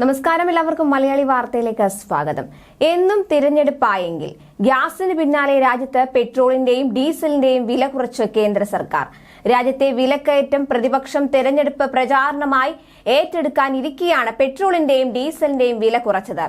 നമസ്കാരം എല്ലാവർക്കും മലയാളി വാർത്തയിലേക്ക് സ്വാഗതം. എന്നും തിരഞ്ഞെടുപ്പായെങ്കിൽ ഗ്യാസിന് പിന്നാലെ രാജ്യത്ത് പെട്രോളിന്റെയും ഡീസലിന്റെയും വില കുറച്ച് കേന്ദ്ര സർക്കാർ. രാജ്യത്തെ വിലക്കയറ്റം പ്രതിപക്ഷം തെരഞ്ഞെടുപ്പ് പ്രചാരണമായി ഏറ്റെടുക്കാനിരിക്കെയാണ് പെട്രോളിന്റെയും ഡീസലിന്റെയും വില കുറച്ചത്.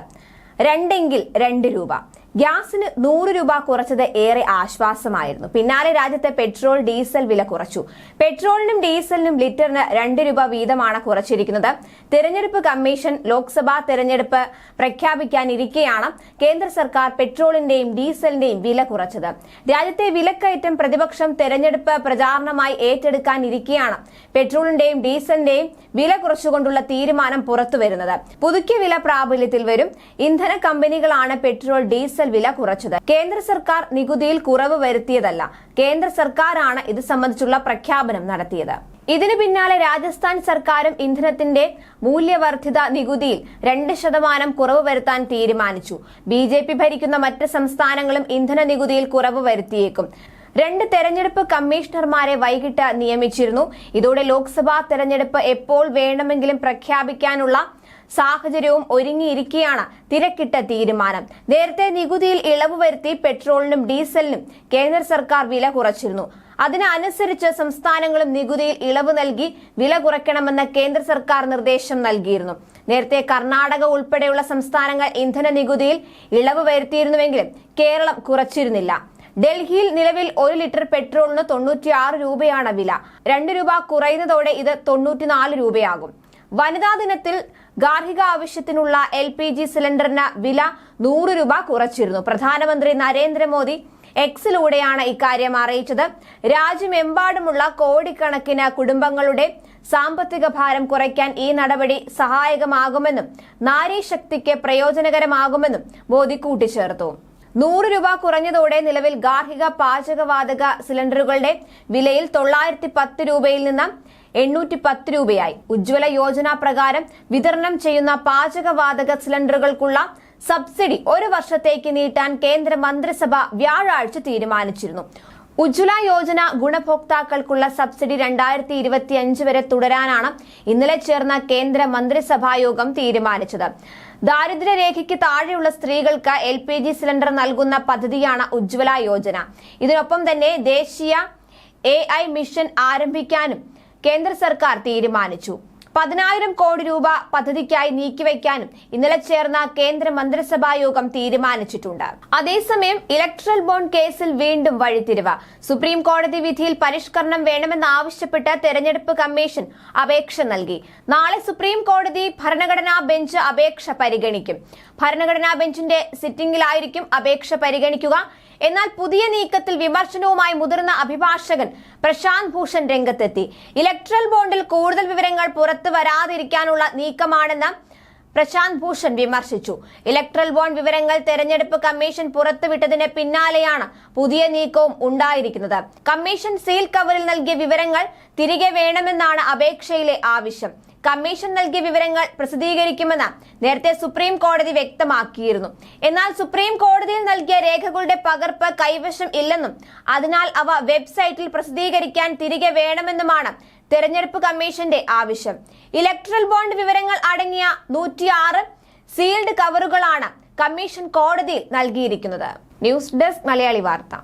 രണ്ടെങ്കിൽ രണ്ട് രൂപ. ഗ്യാസിന് നൂറ് രൂപ കുറച്ചത് ഏറെ ആശ്വാസമായിരുന്നു. പിന്നാലെ രാജ്യത്തെ പെട്രോൾ ഡീസൽ വില കുറച്ചു. പെട്രോളിനും ഡീസലിനും ലിറ്ററിന് രണ്ട് രൂപ വീതമാണ് കുറച്ചിരിക്കുന്നത്. തെരഞ്ഞെടുപ്പ് കമ്മീഷൻ ലോക്സഭാ തെരഞ്ഞെടുപ്പ് പ്രഖ്യാപിക്കാനിരിക്കെയാണ് കേന്ദ്ര സർക്കാർ പെട്രോളിന്റെയും ഡീസലിന്റെയും വില കുറച്ചത്. രാജ്യത്തെ വിലക്കയറ്റം പ്രതിപക്ഷം തെരഞ്ഞെടുപ്പ് പ്രചാരണമായി ഏറ്റെടുക്കാനിരിക്കെയാണ് പെട്രോളിന്റെയും ഡീസലിന്റെയും വില കുറച്ചുകൊണ്ടുള്ള തീരുമാനം പുറത്തുവരുന്നത്. പുതുക്കിയ വില പ്രാബല്യത്തിൽ വരും. ഇന്ധന കമ്പനികളാണ് പെട്രോൾ ഡീസൽ വില കുറച്ചത്. കേന്ദ്ര സർക്കാർ നികുതിയിൽ കുറവ് വരുത്തിയതല്ല. കേന്ദ്ര സർക്കാരാണ് ഇത് സംബന്ധിച്ചുള്ള പ്രഖ്യാപനം നടത്തിയത്. ഇതിനു പിന്നാലെ രാജസ്ഥാൻ സർക്കാരും ഇന്ധനത്തിന്റെ മൂല്യവർദ്ധിത നികുതിയിൽ രണ്ട് ശതമാനം കുറവ് വരുത്താൻ തീരുമാനിച്ചു. ബി ജെ പി ഭരിക്കുന്ന മറ്റ് സംസ്ഥാനങ്ങളും ഇന്ധന നികുതിയിൽ കുറവ് വരുത്തിയേക്കും. രണ്ട് തെരഞ്ഞെടുപ്പ് കമ്മീഷണർമാരെ വൈകിട്ട് നിയമിച്ചിരുന്നു. ഇതോടെ ലോക്സഭാ തെരഞ്ഞെടുപ്പ് എപ്പോൾ വേണമെങ്കിലും പ്രഖ്യാപിക്കാനുള്ള സാഹചര്യവും ഒരുങ്ങിയിരിക്കുകയാണ്. തിരക്കിട്ട തീരുമാനം. നേരത്തെ നികുതിയിൽ ഇളവ് വരുത്തി പെട്രോളിനും ഡീസലിനും കേന്ദ്ര സർക്കാർ വില കുറച്ചിരുന്നു. അതിനനുസരിച്ച് സംസ്ഥാനങ്ങളും നികുതിയിൽ ഇളവ് നൽകി വില കുറയ്ക്കണമെന്ന് കേന്ദ്ര സർക്കാർ നിർദ്ദേശം നൽകിയിരുന്നു. നേരത്തെ കർണാടക ഉൾപ്പെടെയുള്ള സംസ്ഥാനങ്ങൾ ഇന്ധന നികുതിയിൽ ഇളവ് വരുത്തിയിരുന്നുവെങ്കിലും കേരളം കുറച്ചിരുന്നില്ല. ഡൽഹിയിൽ നിലവിൽ ഒരു ലിറ്റർ പെട്രോളിന് തൊണ്ണൂറ്റിയാറ് രൂപയാണ് വില. രണ്ട് രൂപ കുറയുന്നതോടെ ഇത് തൊണ്ണൂറ്റിനാല് രൂപയാകും. വനിതാ ദിനത്തിൽ ഗാർഹിക ആവശ്യത്തിനുള്ള എൽ പി ജി സിലിണ്ടറിന് വില നൂറ് രൂപ കുറച്ചിരുന്നു. പ്രധാനമന്ത്രി നരേന്ദ്രമോദി എക്സിലൂടെയാണ് ഇക്കാര്യം അറിയിച്ചത്. രാജ്യമെമ്പാടുമുള്ള കോടിക്കണക്കിന് കുടുംബങ്ങളുടെ സാമ്പത്തിക ഭാരം കുറയ്ക്കാൻ ഈ നടപടി സഹായകമാകുമെന്നും നാരീശക്തിക്ക് പ്രയോജനകരമാകുമെന്നും മോദി കൂട്ടിച്ചേർത്തു. നൂറ് രൂപ കുറഞ്ഞതോടെ നിലവിൽ ഗാർഹിക പാചകവാതക സിലിണ്ടറുകളുടെ വിലയിൽ തൊള്ളായിരത്തി പത്ത് രൂപയിൽ നിന്ന് എണ്ണൂറ്റി പത്ത് രൂപയായി. ഉജ്ജ്വല യോജന പ്രകാരം വിതരണം ചെയ്യുന്ന പാചകവാതക സിലിണ്ടറുകൾക്കുള്ള സബ്സിഡി ഒരു വർഷത്തേക്ക് നീട്ടാൻ കേന്ദ്ര മന്ത്രിസഭ വ്യാഴാഴ്ച തീരുമാനിച്ചിരുന്നു. ഉജ്ജ്വല യോജന ഗുണഭോക്താക്കൾക്കുള്ള സബ്സിഡി രണ്ടായിരത്തി ഇരുപത്തി അഞ്ച് വരെ തുടരാനാണ് ഇന്നലെ ചേർന്ന കേന്ദ്ര മന്ത്രിസഭാ യോഗം തീരുമാനിച്ചത്. ദാരിദ്ര്യരേഖയ്ക്ക് താഴെയുള്ള സ്ത്രീകൾക്ക് എൽ പി ജി സിലിണ്ടർ നൽകുന്ന പദ്ധതിയാണ് ഉജ്ജ്വല യോജന. ഇതിനൊപ്പം തന്നെ ദേശീയ എ മിഷൻ ആരംഭിക്കാനും കേന്ദ്ര സർക്കാർ തീരുമാനിച്ചു പതിനായിരം കോടി രൂപ പദ്ധതിക്കായി നീക്കിവെക്കാനും ഇന്നലെ ചേർന്ന കേന്ദ്ര മന്ത്രിസഭാ യോഗം തീരുമാനിച്ചിട്ടുണ്ട്. അതേസമയം ഇലക്ട്രൽ ബോണ്ട് കേസിൽ വീണ്ടും വഴിത്തിരിവ്. സുപ്രീം കോടതി വിധിയിൽ പരിഷ്കരണം വേണമെന്നാവശ്യപ്പെട്ട് തെരഞ്ഞെടുപ്പ് കമ്മീഷൻ അപേക്ഷ നൽകി. നാളെ സുപ്രീം കോടതി ഭരണഘടനാ ബെഞ്ച് അപേക്ഷ പരിഗണിക്കും. ഭരണഘടനാ ബെഞ്ചിന്റെ സിറ്റിംഗിലായിരിക്കും അപേക്ഷ പരിഗണിക്കുക. എന്നാൽ പുതിയ നീക്കത്തിൽ വിമർശനവുമായി മുതിർന്ന അഭിഭാഷകൻ പ്രശാന്ത് ഭൂഷൺ രംഗത്തെത്തി. ഇലക്ട്രൽ ബോണ്ടിൽ കൂടുതൽ വിവരങ്ങൾ പുറത്തു വരാതിരിക്കാനുള്ള നീക്കമാണെന്ന് പ്രശാന്ത് ഭൂഷൺ വിമർശിച്ചു. ഇലക്ട്രൽ ബോണ്ട് വിവരങ്ങൾ തെരഞ്ഞെടുപ്പ് കമ്മീഷൻ പുറത്തുവിട്ടതിന് പിന്നാലെയാണ് പുതിയ നീക്കവും ഉണ്ടായിരിക്കുന്നത്. കമ്മീഷൻ സീൽ കവറിൽ നൽകിയ വിവരങ്ങൾ തിരികെ വേണമെന്നാണ് അപേക്ഷയിലെ ആവശ്യം. കമ്മീഷൻ നൽകിയ വിവരങ്ങൾ പ്രസിദ്ധീകരിക്കുമെന്ന് നേരത്തെ സുപ്രീം കോടതി വ്യക്തമാക്കിയിരുന്നു. എന്നാൽ സുപ്രീം കോടതിയിൽ നൽകിയ രേഖകളുടെ പകർപ്പ് കൈവശം ഇല്ലെന്നും അതിനാൽ അവ വെബ്സൈറ്റിൽ പ്രസിദ്ധീകരിക്കാൻ തിരികെ വേണമെന്നുമാണ് തെരഞ്ഞെടുപ്പ് കമ്മീഷന്റെ ആവശ്യം. ഇലക്ട്രൽ ബോണ്ട് വിവരങ്ങൾ അടങ്ങിയ നൂറ്റിയാറ് സീൽഡ് കവറുകളാണ് കമ്മീഷൻ കോടതിയിൽ നൽകിയിരിക്കുന്നത്. ന്യൂസ് ഡെസ്ക് മലയാളി വാർത്ത.